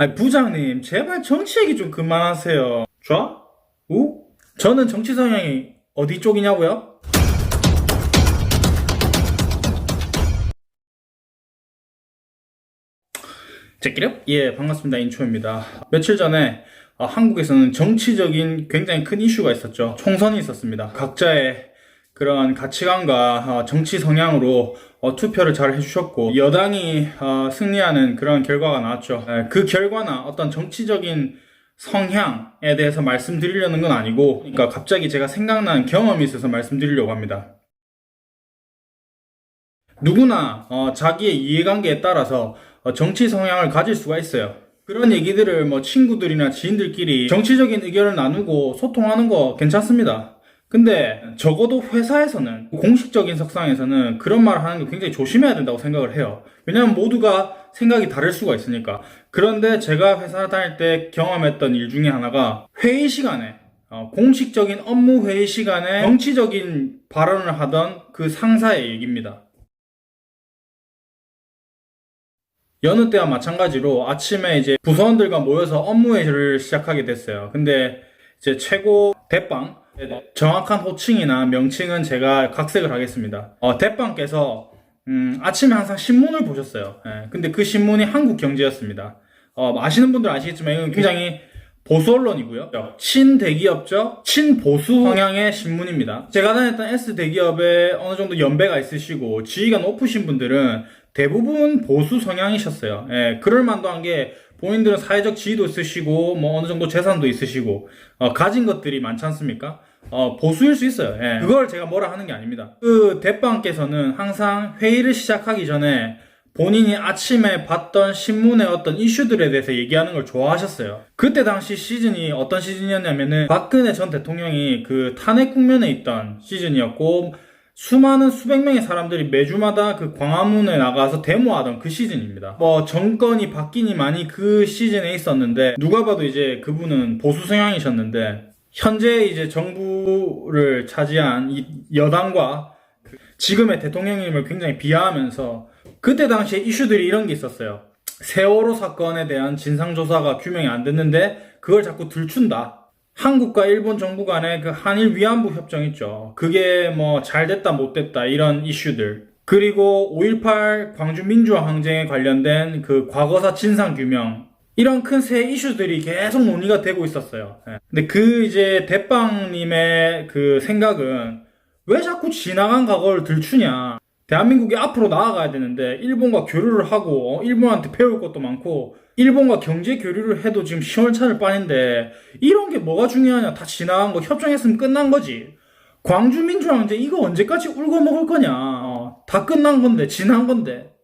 아니, 부장님, 제발 정치 얘기 좀 그만하세요. 좌? 우? 저는 정치 성향이 어디 쪽이냐고요? 제끼렵? 예, 반갑습니다. 인초입니다. 며칠 전에 어, 한국에서는 정치적인 굉장히 큰 이슈가 있었죠. 총선이 있었습니다. 각자의 그런 가치관과 어, 정치 성향으로 어, 투표를 잘 해주셨고 여당이 어, 승리하는 그런 결과가 나왔죠. 에, 그 결과나 어떤 정치적인 성향에 대해서 말씀드리려는 건 아니고 그러니까 갑자기 제가 생각난 경험이 있어서 말씀드리려고 합니다. 누구나 어, 자기의 이해관계에 따라서 어, 정치 성향을 가질 수가 있어요. 그런 얘기들을 뭐 친구들이나 지인들끼리 정치적인 의견을 나누고 소통하는 거 괜찮습니다. 근데 적어도 회사에서는 공식적인 석상에서는 그런 말을 하는 거 굉장히 조심해야 된다고 생각을 해요. 왜냐하면 모두가 생각이 다를 수가 있으니까. 그런데 제가 회사 다닐 때 경험했던 일 중에 하나가 회의 시간에 어, 공식적인 업무 회의 시간에 정치적인 발언을 하던 그 상사의 얘기입니다. 여느 때와 마찬가지로 아침에 이제 부서원들과 모여서 업무 회의를 시작하게 됐어요. 근데 이제 최고 대빵 정확한 호칭이나 명칭은 제가 각색을 하겠습니다. 어, 대빵께서 음, 아침에 항상 신문을 보셨어요. 예, 근데 그 신문이 한국경제였습니다. 어, 아시는 분들 아시겠지만 이건 굉장히 보수 언론이고요. 친대기업적, 친보수 성향의 신문입니다. 제가 다녔던 S 대기업에 어느 정도 연배가 있으시고 지위가 높으신 분들은 대부분 보수 성향이셨어요. 예, 그럴 만도 한 게 본인들은 사회적 지위도 있으시고 뭐 어느 정도 재산도 있으시고 어, 가진 것들이 많지 않습니까? 어, 보수일 수 있어요. 예. 그걸 제가 뭐라 하는 게 아닙니다. 그 대빵께서는 항상 회의를 시작하기 전에 본인이 아침에 봤던 신문의 어떤 이슈들에 대해서 얘기하는 걸 좋아하셨어요. 그때 당시 시즌이 어떤 시즌이었냐면은 박근혜 전 대통령이 그 탄핵 국면에 있던 시즌이었고 수많은 수백 명의 사람들이 매주마다 그 광화문에 나가서 데모하던 그 시즌입니다. 뭐 정권이 바뀌니 많이 그 시즌에 있었는데 누가 봐도 이제 그분은 보수 성향이셨는데 현재 이제 정부를 차지한 이 여당과 그 지금의 대통령님을 굉장히 비하하면서 그때 당시에 이슈들이 이런 게 있었어요. 세월호 사건에 대한 진상조사가 규명이 안 됐는데 그걸 자꾸 들춘다. 한국과 일본 정부 간의 그 한일 위안부 협정 있죠. 그게 뭐 잘 됐다 못 됐다 이런 이슈들. 그리고 5.18 광주 민주화 항쟁에 관련된 그 과거사 진상 규명. 이런 큰새 이슈들이 계속 논의가 되고 있었어요. 예. 근데 그 이제 대빵님의 그 생각은 왜 자꾸 지나간 과거를 들추냐. 대한민국이 앞으로 나아가야 되는데 일본과 교류를 하고 어, 일본한테 배울 것도 많고 일본과 경제 교류를 해도 지금 시월차를 빠는데 이런 게 뭐가 중요하냐? 다 지나간 거 협정했으면 끝난 거지. 광주 민주항제 이거 언제까지 울고 먹을 거냐? 어, 다 끝난 건데 지난 건데.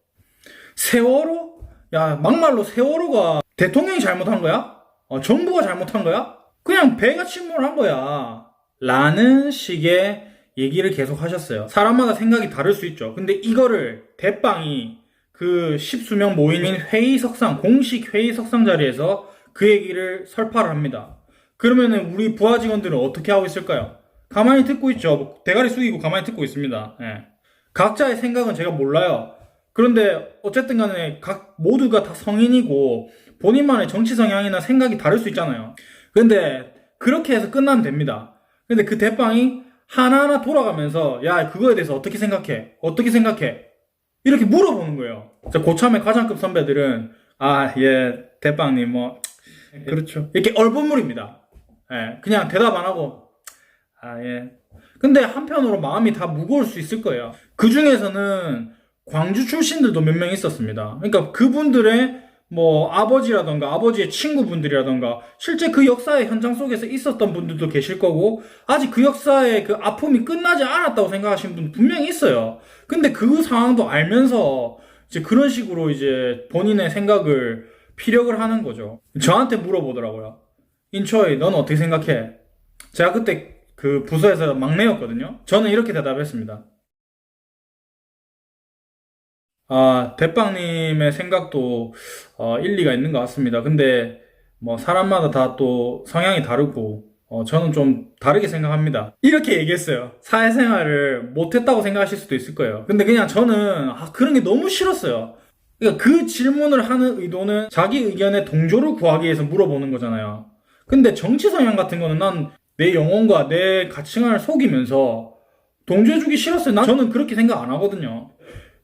세월호? 야 막말로 세월호가 대통령이 잘못한 거야? 어, 정부가 잘못한 거야? 그냥 배가 침몰한 거야. 라는 식의 얘기를 계속 하셨어요. 사람마다 생각이 다를 수 있죠. 근데 이거를 대빵이 그 십수명 모인 회의석상, 공식 회의석상 자리에서 그 얘기를 설파를 합니다. 그러면은 우리 부하 직원들은 어떻게 하고 있을까요? 가만히 듣고 있죠. 대가리 숙이고 가만히 듣고 있습니다. 예. 각자의 생각은 제가 몰라요. 그런데 어쨌든 간에 각 모두가 다 성인이고 본인만의 정치 성향이나 생각이 다를 수 있잖아요. 근데 그렇게 해서 끝나면 됩니다. 근데 그 대빵이 하나하나 돌아가면서 야 그거에 대해서 어떻게 생각해? 어떻게 생각해? 이렇게 물어보는 거예요. 자, 고참의 과장급 선배들은 아 예 대빵님 뭐 그렇죠 이렇게 얼버무립니다. 예, 그냥 대답 안 하고 아 예. 근데 한편으로 마음이 다 무거울 수 있을 거예요. 그 중에서는 광주 출신들도 몇 명 있었습니다. 그러니까 그분들의 뭐 아버지라던가 아버지의 친구분들이라던가 실제 그 역사의 현장 속에서 있었던 분들도 계실 거고 아직 그 역사의 그 아픔이 끝나지 않았다고 생각하시는 분 분명히 있어요. 근데 그 상황도 알면서 이제 그런 식으로 이제 본인의 생각을 피력을 하는 거죠. 저한테 물어보더라고요. 인초이 넌 어떻게 생각해? 제가 그때 그 부서에서 막내였거든요. 저는 이렇게 대답했습니다. 아, 대빵님의 생각도 어, 일리가 있는 것 같습니다. 근데 뭐 사람마다 다 또 성향이 다르고 어, 저는 좀 다르게 생각합니다. 이렇게 얘기했어요. 사회생활을 못했다고 생각하실 수도 있을 거예요. 근데 그냥 저는 아, 그런 게 너무 싫었어요. 그러니까 그 질문을 하는 의도는 자기 의견에 동조를 구하기 위해서 물어보는 거잖아요. 근데 정치 성향 같은 거는 난 내 영혼과 내 가치관을 속이면서 동조해주기 싫었어요. 난 저는 그렇게 생각 안 하거든요.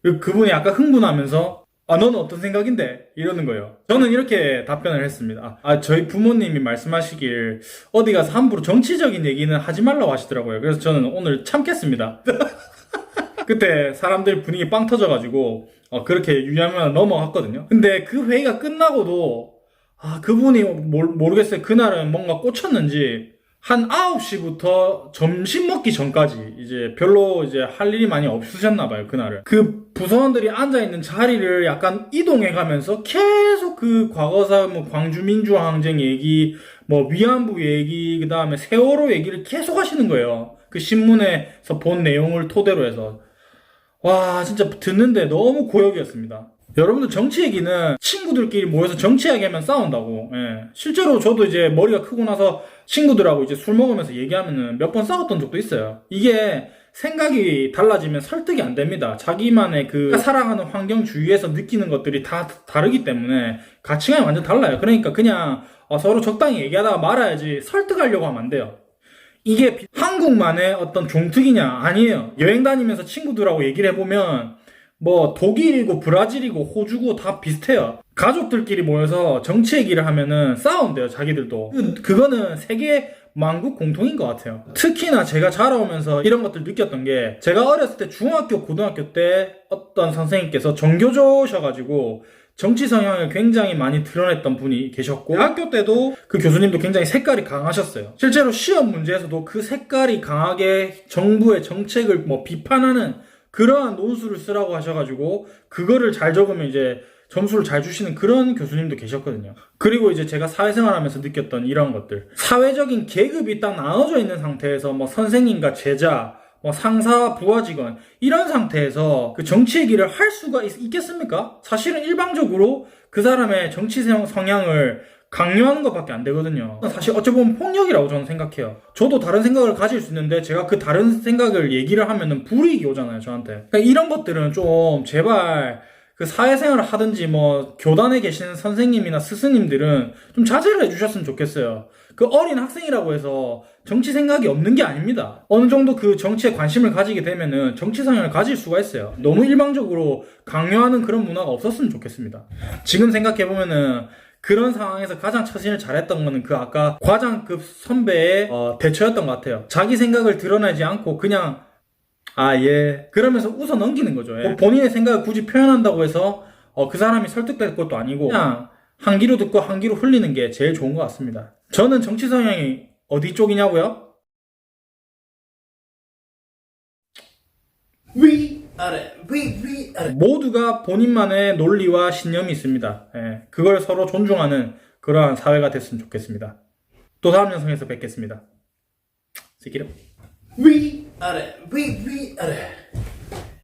그- 그분이 약간 흥분하면서 아 너는 어떤 생각인데 이러는 거예요. 저는 이렇게 답변을 했습니다. 아 저희 부모님이 말씀하시길 어디 가서 함부로 정치적인 얘기는 하지 말라고 하시더라고요. 그래서 저는 오늘 참겠습니다. 그때 사람들 분위기 빵 터져가지고 어, 그렇게 유념을 넘어갔거든요. 근데 그 회의가 끝나고도 아 그분이 모르, 모르겠어요. 그날은 뭔가 꽂혔는지 한 9시부터 점심 먹기 전까지 이제 별로 이제 할 일이 많이 없으셨나 봐요, 그날은. 그 부서원들이 앉아있는 자리를 약간 이동해 가면서 계속 그 과거사 뭐 광주 민주항쟁 얘기, 뭐 위안부 얘기, 그 다음에 세월호 얘기를 계속 하시는 거예요. 그 신문에서 본 내용을 토대로 해서. 와, 진짜 듣는데 너무 고역이었습니다. 여러분들 정치 얘기는 친구들끼리 모여서 정치 이야기하면 싸운다고. 예. 실제로 저도 이제 머리가 크고 나서 친구들하고 이제 술 먹으면서 얘기하면은 몇 번 싸웠던 적도 있어요. 이게 생각이 달라지면 설득이 안 됩니다. 자기만의 그 살아가는 환경 주위에서 느끼는 것들이 다 다르기 때문에 가치관이 완전 달라요. 그러니까 그냥 어, 서로 적당히 얘기하다가 말아야지 설득하려고 하면 안 돼요. 이게 비- 한국만의 어떤 종특이냐? 아니에요. 여행 다니면서 친구들하고 얘기를 해보면 뭐 독일이고 브라질이고 호주고 다 비슷해요. 가족들끼리 모여서 정치 얘기를 하면은 싸운대요, 자기들도. 그, 그거는 세계 만국 공통인 것 같아요. 특히나 제가 자라오면서 이런 것들 느꼈던 게 제가 어렸을 때 중학교, 고등학교 때 어떤 선생님께서 정교조셔가지고 정치 성향을 굉장히 많이 드러냈던 분이 계셨고 대학교 때도 그 교수님도 굉장히 색깔이 강하셨어요. 실제로 시험 문제에서도 그 색깔이 강하게 정부의 정책을 뭐 비판하는 그러한 논술을 쓰라고 하셔가지고 그거를 잘 적으면 이제 점수를 잘 주시는 그런 교수님도 계셨거든요. 그리고 이제 제가 사회생활 하면서 느꼈던 이런 것들 사회적인 계급이 딱 나눠져 있는 상태에서 뭐 선생님과 제자 뭐 상사, 부하 직원 이런 상태에서 그 정치 얘기를 할 수가 있, 겠습니까 사실은 일방적으로 그 사람의 정치 성- 성향을 강요하는 것밖에 안 되거든요. 사실 어찌 보면 폭력이라고 저는 생각해요. 저도 다른 생각을 가질 수 있는데 제가 그 다른 생각을 얘기를 하면은 불이익이 오잖아요, 저한테. 그러니까 이런 것들은 좀 제발 그 사회생활을 하든지 뭐 교단에 계시는 선생님이나 스승님들은 좀 자제를 해주셨으면 좋겠어요. 그 어린 학생이라고 해서 정치 생각이 없는 게 아닙니다. 어느 정도 그 정치에 관심을 가지게 되면은 정치 성향을 가질 수가 있어요. 너무 일방적으로 강요하는 그런 문화가 없었으면 좋겠습니다. 지금 생각해보면은 그런 상황에서 가장 처신을 잘했던 거는 그 아까 과장급 선배의 어, 대처였던 것 같아요. 자기 생각을 드러내지 않고 그냥 아, 예. 그러면서 웃어 넘기는 거죠. 예. 본인의 생각을 굳이 표현한다고 해서 어, 그 사람이 설득될 것도 아니고 그냥 한 귀로 듣고 한 귀로 흘리는 게 제일 좋은 것 같습니다. 저는 정치 성향이 어디 쪽이냐고요? 위 모두가 본인만의 논리와 신념이 있습니다. 예. 그걸 서로 존중하는 그러한 사회가 됐으면 좋겠습니다. 또 다음 영상에서 뵙겠습니다. 스키로. 위 아래 위 위 아래